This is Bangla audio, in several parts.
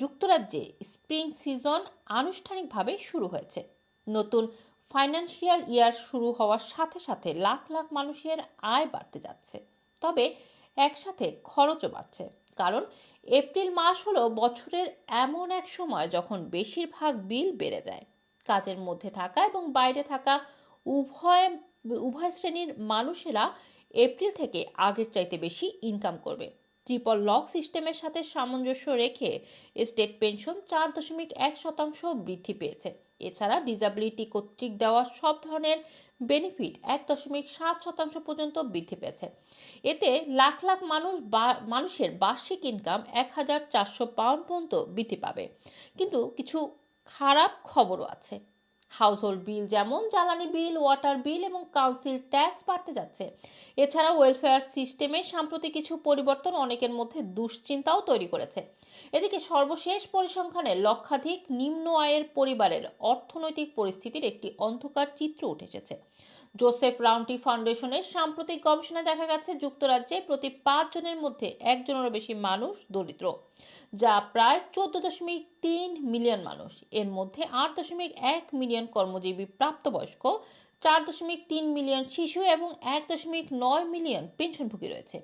যুক্তরাজ্যে স্প্রিং সিজন আনুষ্ঠানিকভাবে শুরু হয়েছে। নতুন ফাইন্যান্সিয়াল ইয়ার শুরু হওয়ার সাথে সাথে লাখ লাখ মানুষের আয় বাড়তে যাচ্ছে। তবে একসাথে খরচও বাড়ছে, কারণ এপ্রিল মাস হলো বছরের এমন এক সময় যখন বেশিরভাগ বিল বেড়ে যায়। কাজের মধ্যে থাকা এবং বাইরে থাকা উভয় উভয় শ্রেণির মানুষেরা এপ্রিল থেকে আগের চাইতে বেশি ইনকাম করবে। ট্রিপল লক সিস্টেমের সাথে সামঞ্জস্য রেখে স্টেট পেনশন চার দশমিক এক শতাংশ বৃদ্ধি পেয়েছে। এছাড়া ডিজাবিলিটি কর্তৃক দেওয়া সব ধরনের বেনিফিট এক দশমিক সাত শতাংশ পর্যন্ত বৃদ্ধি পেয়েছে। এতে লাখ লাখ মানুষ মানুষের বার্ষিক ইনকাম এক হাজার চারশো পাউন্ড পর্যন্ত বৃদ্ধি পাবে। কিন্তু কিছু খারাপ খবরও আছে। হাউসহোল্ড বিল যেমন, জ্বালানি বিল, ওয়াটার বিল এবং কাউন্সিল ট্যাক্স বাড়তে যাচ্ছে। এছাড়া ওয়েলফেয়ার সিস্টেমে সাম্প্রতিক কিছু পরিবর্তন অনেকের মধ্যে দুশ্চিন্তাও তৈরি করেছে। এদিকে সর্বশেষ পরিসংখ্যানে লক্ষাধিক নিম্ন আয়ের পরিবারের অর্থনৈতিক পরিস্থিতির একটি অন্ধকার চিত্র উঠে এসেছে। জোসেফ রাউন্টি ফাউন্ডেশনের সাম্প্রতিক গবেষণায় দেখা গেছে, যুক্তরাজ্যে প্রতি পাঁচ জনের মধ্যে একজনেরও বেশি মানুষ দরিদ্র, যা প্রায় চোদ্দ দশমিক তিন মিলিয়ন মানুষ। এর মধ্যে আট দশমিক এক মিলিয়ন কর্মজীবী প্রাপ্তবয়স্ক চার দশমিক তিন মিলিয়ন শিশু এবং এক দশমিক নয় মিলিয়ন পেনশনভোগী রয়েছে।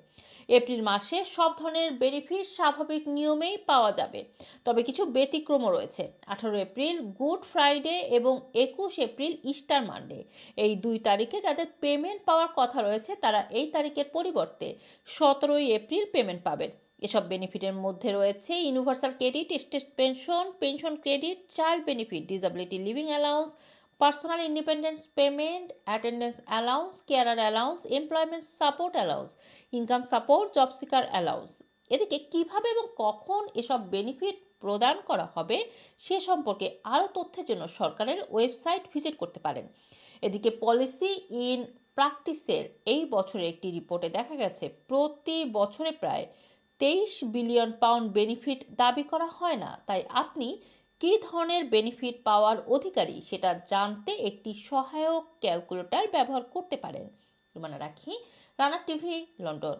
এপ্রিল মাসে সব ধরনের বেনিফিট স্বাভাবিক নিয়মেই পাওয়া যাবে, তবে কিছু ব্যতিক্রমও রয়েছে। আঠারো এপ্রিল, গুড ফ্রাইডে এবং একুশ এপ্রিল, ইস্টার মানডে। এই দুই তারিখে যাদের পেমেন্ট পাওয়ার কথা রয়েছে, তারা এই তারিখের পরিবর্তে সতেরোই এপ্রিল পেমেন্ট পাবেন। এসব বেনিফিটের মধ্যে রয়েছে universal credit, state pension pension credit, child benefit disability living allowance personal independence payment attendance allowance carer allowance employment support allowance income support job seeker allowance এদিকে কীভাবে এবং কখন এসব বেনিফিট প্রদান করা হবে সে সম্পর্কে আরও তথ্যের জন্য সরকারের ওয়েবসাইট ভিজিট করতে পারেন। এদিকে পলিসি ইন প্র্যাকটিসের এই বছরের একটি রিপোর্টে দেখা গেছে, প্রতি বছরে প্রায় তেইশ বিলিয়ন পাউন্ড বেনিফিট দাবি করা হয় না। তাই আপনি কী ধরনের বেনিফিট পাওয়ার অধিকারী সেটা জানতে একটি সহায়ক ক্যালকুলেটর ব্যবহার করতে পারেন। মানে রাখি রানা টিভি লন্ডন